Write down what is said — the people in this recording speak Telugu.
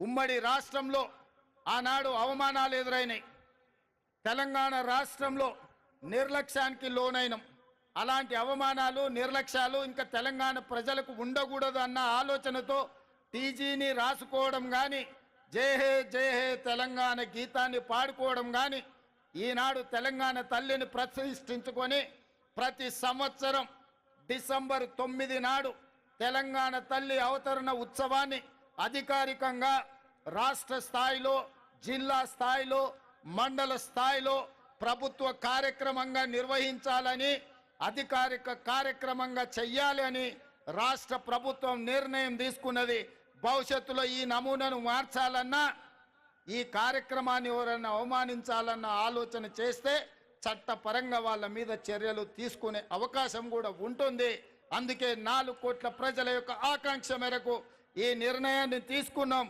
ఉమ్మడి రాష్ట్రంలో ఆనాడు అవమానాలు ఎదురైనాయి. తెలంగాణ రాష్ట్రంలో నిర్లక్ష్యానికి లోనైనం. అలాంటి అవమానాలు నిర్లక్ష్యాలు ఇంకా తెలంగాణ ప్రజలకు ఉండకూడదు అన్న ఆలోచనతో టీజీని రాసుకోవడం కానీ జై హే జై హే తెలంగాణ గీతాన్ని పాడుకోవడం కానీ ఈనాడు తెలంగాణ తల్లిని ప్రతిష్ఠించుకొని ప్రతి సంవత్సరం డిసెంబర్ తొమ్మిది నాడు తెలంగాణ తల్లి అవతరణ ఉత్సవాన్ని అధికారికంగా రాష్ట్ర స్థాయిలో జిల్లా స్థాయిలో మండల స్థాయిలో ప్రభుత్వ కార్యక్రమంగా నిర్వహించాలని అధికారిక కార్యక్రమంగా చెయ్యాలి అని రాష్ట్ర ప్రభుత్వం నిర్ణయం తీసుకున్నది. భవిష్యత్తులో ఈ నమూనాను మార్చాలన్నా ఈ కార్యక్రమాన్ని ఎవరైనా అవమానించాలన్న ఆలోచన చేస్తే చట్టపరంగా వాళ్ళ మీద చర్యలు తీసుకునే అవకాశం కూడా ఉంటుంది. అందుకే నాలుగు కోట్ల ప్రజల యొక్క ఆకాంక్ష మేరకు ఈ నిర్ణయాన్ని తీసుకున్నాం.